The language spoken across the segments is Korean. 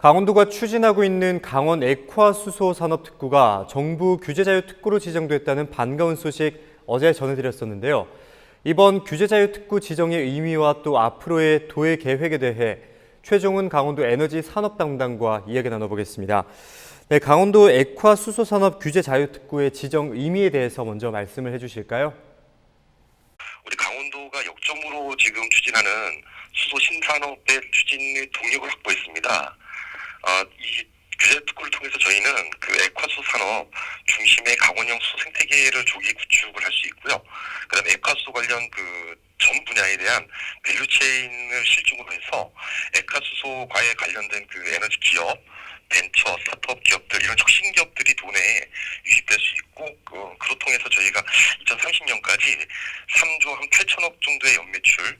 강원도가 추진하고 있는 강원 액화 수소 산업 특구가 정부 규제 자유 특구로 지정됐다는 반가운 소식 어제 전해드렸었는데요. 이번 규제 자유 특구 지정의 의미와 또 앞으로의 도의 계획에 대해 최종훈 강원도 에너지 산업 담당과 이야기 나눠보겠습니다. 네, 강원도 액화 수소 산업 규제 자유 특구의 지정 의미에 대해서 먼저 말씀을 해주실까요? 우리 강원도가 역점으로 지금 추진하는 수소 신산업의 추진의 동력을 확보했습니다. 어, 이 규제 특구를 통해서 저희는 그 액화수 산업 중심의 강원형 수소 생태계를 조기 구축을 할 수 있고요. 그다음에 액화수 관련 그 전 분야에 대한 밸류체인을 실중으로 해서 액화수소과에 관련된 그 에너지 기업, 벤처, 스타트업 기업들 이런 혁신 기업들이 도내에 유입될 수 있고 그, 그로 통해서 저희가 2030년까지 3조 한 8천억 정도의 연매출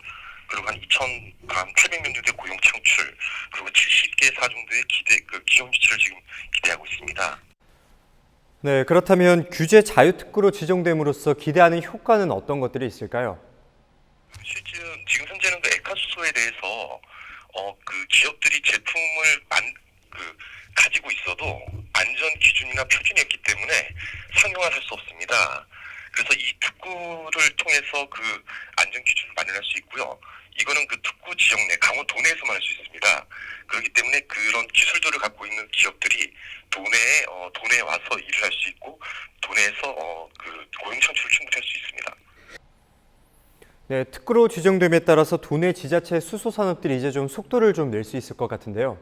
그리고 한 2천 한 800명 정도의 고용 창출 그리고 70개 사 정도의 기대 그 기업 유치를 지금 기대하고 있습니다. 네, 그렇다면 규제 자유 특구로 지정됨으로써 기대하는 효과는 어떤 것들이 있을까요? 실제 지금 현재는 그 액화수소에 대해서 어 그 기업들이 제품을 만 그 가지고 있어도 안전 기준이나 표준이 없기 때문에 상용화를 할수 없습니다. 그래서 이 특구를 통해서 그 안전 기준을 마련할 수 있고요. 이거는 그 특구 지역 내 강원 도 내에서만 할 수 있습니다. 그렇기 때문에 그런 기술들을 갖고 있는 기업들이 도내에 어, 도내에 와서 일을 할 수 있고 도내에서 어, 그 고용 창출을 충분히 할 수 있습니다. 네, 특구로 지정됨에 따라서 도내 지자체 수소 산업들이 이제 좀 속도를 좀 낼 수 있을 것 같은데요.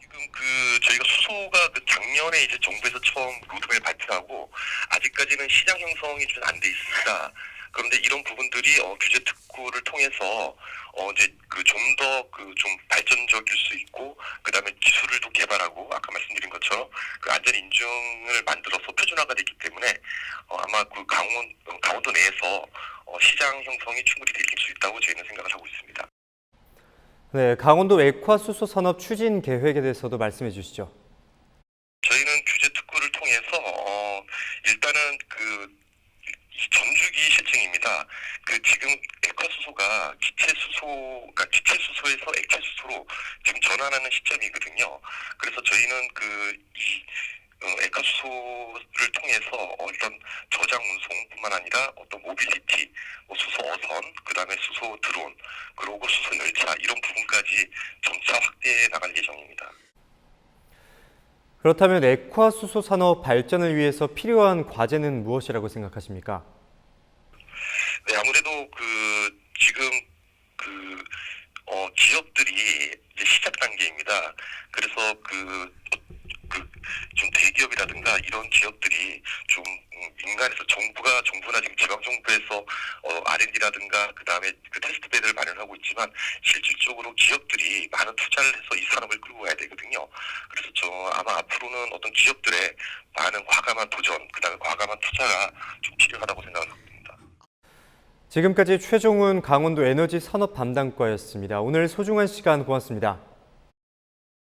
지금 그 저희가 수소가 그 작년에 이제 정부에서 처음 로드맵 발표하고 아직까지는 시장 형성이 좀 안 돼 있습니다. 그런데 이런 부분들이 어, 규제 특구를 통해서 어 이제 그 좀 더 그 좀 발전적일 수 있고 그다음에 기술을 또 개발하고 아까 말씀드린 것처럼 그 안전 인증을 만들어서 표준화가 됐기 때문에 어, 아마 그 강원 어, 강원도 내에서 어, 시장 형성이 충분히 될 수 있다고 저희는 생각을 하고 있습니다. 네, 강원도 액화 수소 산업 추진 계획에 대해서도 말씀해 주시죠. 저희는 규제 특구를 통해서 어, 일단은 그 전주기 실증입니다. 그 지금 액화 수소가 기체 수소, 그러니까 기체 수소에서 액체 수소로 지금 전환하는 시점이거든요. 그래서 저희는 그 이 어, 액화수소를 통해서 어떤 저장 운송뿐만 아니라 어떤 모빌리티, 뭐 수소 어선, 그 다음에 수소 드론, 그리고 수소 열차 이런 부분까지 점차 확대해 나갈 예정입니다. 그렇다면 액화 수소 산업 발전을 위해서 필요한 과제는 무엇이라고 생각하십니까? 네, 아무래도 그 지금 그 어, 기업들이 이제 시작 단계입니다. 그래서 그, 그 좀 대기업이라든가 이런 기업들이 좀 음, 민간에서 정부가 정부나 지금 지방 정부에서 어, R&D라든가 그 다음에 그 테스트 베드를 마련하고 있지만 실질적으로 기업들이 많은 투자를 해서 이 산업을 끌고 가야 되거든요. 그래서 저 아마 앞으로는 어떤 기업들의 많은 과감한 도전, 그 다음에 과감한 투자가 좀 필요하다고 생각합니다. 지금까지 최종훈 강원도 에너지 산업 담당과였습니다. 오늘 소중한 시간 고맙습니다.